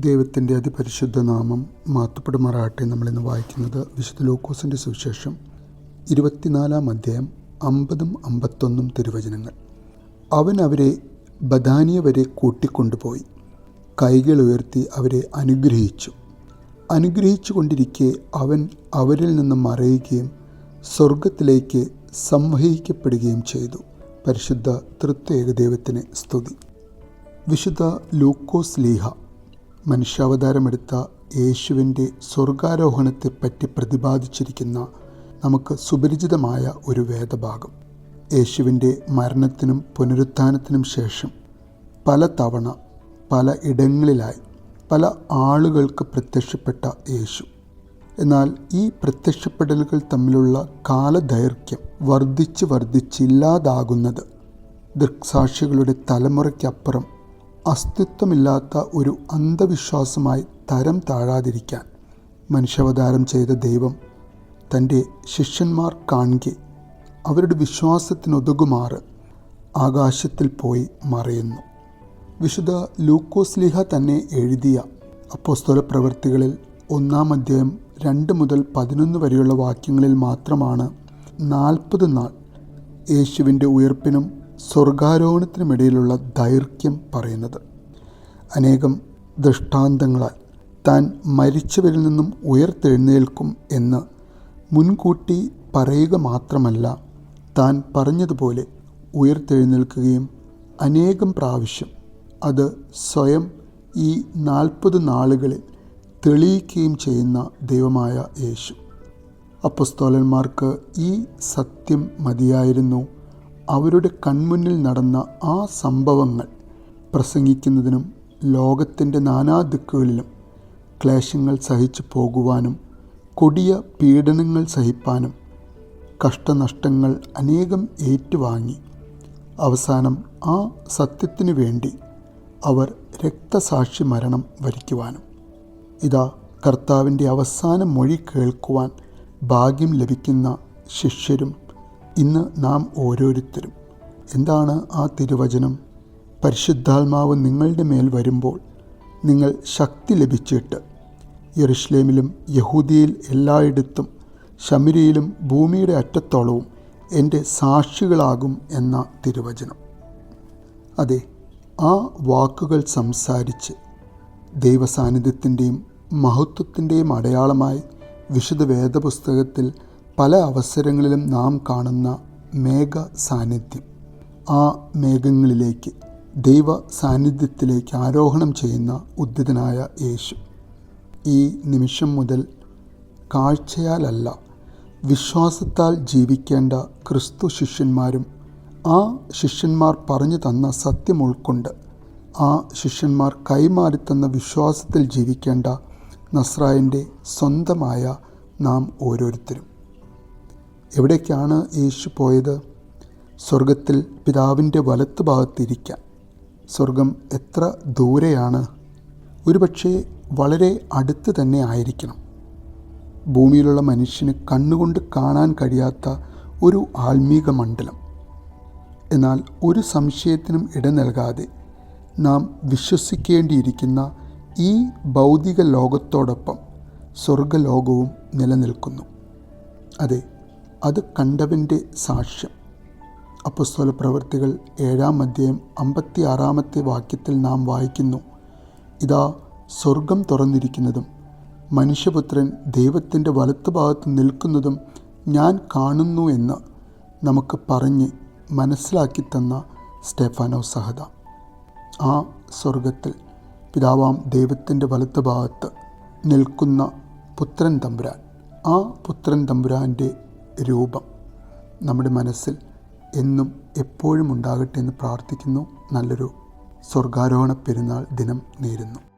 ദൈവത്തിന്റെ അതിപരിശുദ്ധ നാമം മാത്തുപ്പെടുമാറാട്ടെ നമ്മളിന്ന് വായിക്കുന്നത് വിശുദ്ധ ലൂക്കോസിന്റെ സുവിശേഷം ഇരുപത്തിനാലാം അധ്യായം അമ്പതും അമ്പത്തൊന്നും തിരുവചനങ്ങൾ. അവൻ അവരെ ബദാനിയ വരെ കൂട്ടിക്കൊണ്ടുപോയി. കൈകൾ ഉയർത്തി അവരെ അനുഗ്രഹിച്ചു. അനുഗ്രഹിച്ചു കൊണ്ടിരിക്കെ അവൻ അവരിൽ നിന്ന് മറയുകയും സ്വർഗത്തിലേക്ക് സംവഹിക്കപ്പെടുകയും ചെയ്തു. പരിശുദ്ധ തൃത്വേക ദൈവത്തിന് സ്തുതി. വിശുദ്ധ ലൂക്കോസ് ലീഹ മനുഷ്യാവതാരമെടുത്ത യേശുവിന്റെ സ്വർഗാരോഹണത്തെപ്പറ്റി പ്രതിപാദിച്ചിരിക്കുന്ന നമുക്ക് സുപരിചിതമായ ഒരു വേദഭാഗം. യേശുവിന്റെ മരണത്തിനും പുനരുത്ഥാനത്തിനും ശേഷം പല തവണ പല ഇടങ്ങളിലായി പല ആളുകൾക്ക് പ്രത്യക്ഷപ്പെട്ട യേശു. എന്നാൽ ഈ പ്രത്യക്ഷപ്പെടലുകൾ തമ്മിലുള്ള കാലദൈർഘ്യം വർദ്ധിച്ച് വർദ്ധിച്ചില്ലാതാകുന്നത് ദൃക്സാക്ഷികളുടെ തലമുറയ്ക്കപ്പുറം അസ്തിത്വമില്ലാത്ത ഒരു അന്ധവിശ്വാസമായി തരം താഴാതിരിക്കാൻ മനുഷ്യാവതാരം ചെയ്ത ദൈവം തന്റെ ശിഷ്യന്മാർ കാണുകെ അവരുടെ വിശ്വാസത്തിനൊതുകുമാറ് ആകാശത്തിൽ പോയി മറയുന്നു. വിശുദ്ധ ലൂക്കോസ്ലിഹ തന്നെ എഴുതിയ അപ്പോസ്തല പ്രവൃത്തികളിൽ ഒന്നാം അധ്യായം രണ്ട് മുതൽ പതിനൊന്ന് വരെയുള്ള വാക്യങ്ങളിൽ മാത്രമാണ് നാൽപ്പത് നാൾ യേശുവിന്റെ ഉയർപ്പിനും സ്വർഗാരോഹണത്തിനുമിടയിലുള്ള ദൈർഘ്യം പറയുന്നത്. അനേകം ദൃഷ്ടാന്തങ്ങളാൽ താൻ മരിച്ചവരിൽ നിന്നും ഉയർത്തെഴുന്നേൽക്കും എന്ന് മുൻകൂട്ടി പറയുക മാത്രമല്ല താൻ പറഞ്ഞതുപോലെ ഉയർത്തെഴുന്നേൽക്കുകയും അനേകം പ്രാവശ്യം അത് സ്വയം ഈ നാൽപ്പത് നാളുകളിൽ തെളിയിക്കുകയും ചെയ്യുന്ന ദൈവമായ യേശു. അപ്പസ്തോലന്മാർക്ക് ഈ സത്യം മതിയായിരുന്നു. അവരുടെ കൺമുന്നിൽ നടന്ന ആ സംഭവങ്ങൾ പ്രസംഗിക്കുന്നതിനും ലോകത്തിന്റെ നാനാദിക്കുകളിലും ക്ലേശങ്ങൾ സഹിച്ചു പോകുവാനും കൊടിയ പീഡനങ്ങൾ സഹിപ്പാനും കഷ്ടനഷ്ടങ്ങൾ അനേകം ഏറ്റുവാങ്ങി. അവസാനം ആ സത്യത്തിനു വേണ്ടി അവർ രക്തസാക്ഷി മരണം വരിക്കുവാനും. ഇതാ കർത്താവിന്റെ അവസാന മൊഴി കേൾക്കുവാൻ ഭാഗ്യം ലഭിക്കുന്ന ശിഷ്യരും ഇന്ന് നാം ഓരോരുത്തരും. എന്താണ് ആ തിരുവചനം? പരിശുദ്ധാത്മാവ് നിങ്ങളുടെ മേൽ വരുമ്പോൾ നിങ്ങൾ ശക്തി ലഭിച്ചിട്ട്. യെറുഷ്ലേമിലും യഹൂദിയിൽ എല്ലായിടത്തും ശമിരിയിലും ഭൂമിയുടെ അറ്റത്തോളവും എന്റെ സാക്ഷികളാകും എന്ന തിരുവചനം. അതെ ആ വാക്കുകൾ സംസാരിച്ച് ദൈവസാന്നിധ്യത്തിന്റെയും മഹത്വത്തിന്റെയും അടയാളമായി വിശുദ്ധ വേദപുസ്തകത്തിൽ പല അവസരങ്ങളിലും നാം കാണുന്ന മേഘ സാന്നിധ്യം ആ മേഘങ്ങളിലേക്ക് ദൈവ സാന്നിധ്യത്തിലേക്ക് ആരോഹണം ചെയ്യുന്ന ഉദ്ധിതനായ യേശു. ഈ നിമിഷം മുതൽ കാഴ്ചയാലല്ല വിശ്വാസത്താൽ ജീവിക്കേണ്ട ക്രിസ്തു ശിഷ്യന്മാരും ആ ശിഷ്യന്മാർ പറഞ്ഞു തന്ന സത്യം ഉൾക്കൊണ്ട് ആ ശിഷ്യന്മാർ കൈമാറിത്തന്ന വിശ്വാസത്തിൽ ജീവിക്കേണ്ട നസ്രായന്റെ സ്വന്തമായ നാം ഓരോരുത്തരും. എവിടേക്കാണ് യേശു പോയത്? സ്വർഗത്തിൽ പിതാവിന്റെ വലത്ത് ഭാഗത്തിരിക്കാൻ. സ്വർഗം എത്ര ദൂരെയാണ്? ഒരുപക്ഷെ വളരെ അടുത്ത് തന്നെ ആയിരിക്കണം. ഭൂമിയിലുള്ള മനുഷ്യന് കണ്ണുകൊണ്ട് കാണാൻ കഴിയാത്ത ഒരു ആത്മീക മണ്ഡലം. എന്നാൽ ഒരു സംശയത്തിനും ഇട നൽകാതെ നാം വിശ്വസിക്കേണ്ടിയിരിക്കുന്ന ഈ ഭൗതിക ലോകത്തോടൊപ്പം സ്വർഗലോകവും നിലനിൽക്കുന്നു. അതെ അത് കണ്ടവന്റെ സാക്ഷ്യം. അപ്പസ്തോല പ്രവൃത്തികൾ ഏഴാം അധ്യായം അമ്പത്തി ആറാമത്തെ വാക്യത്തിൽ നാം വായിക്കുന്നു. ഇതാ സ്വർഗം തുറന്നിരിക്കുന്നതും മനുഷ്യപുത്രൻ ദൈവത്തിന്റെ വലത്തുഭാഗത്ത് നിൽക്കുന്നതും ഞാൻ കാണുന്നു എന്ന് നമുക്ക് പറഞ്ഞ് മനസ്സിലാക്കി തന്ന സ്റ്റെഫാനോ സഹദ. ആ സ്വർഗത്തിൽ പിതാവാം ദൈവത്തിന്റെ വലത്തുഭാഗത്ത് നിൽക്കുന്ന പുത്രൻ തമ്പുരാൻ. ആ പുത്രൻ തമ്പുരാന്റെ രൂപം നമ്മുടെ മനസ്സിൽ എന്നും എപ്പോഴും ഉണ്ടാകട്ടെ എന്ന് പ്രാർത്ഥിക്കുന്നു. നല്ലൊരു സ്വർഗാരോഹണ പെരുന്നാൾ ദിനം നേരുന്നു.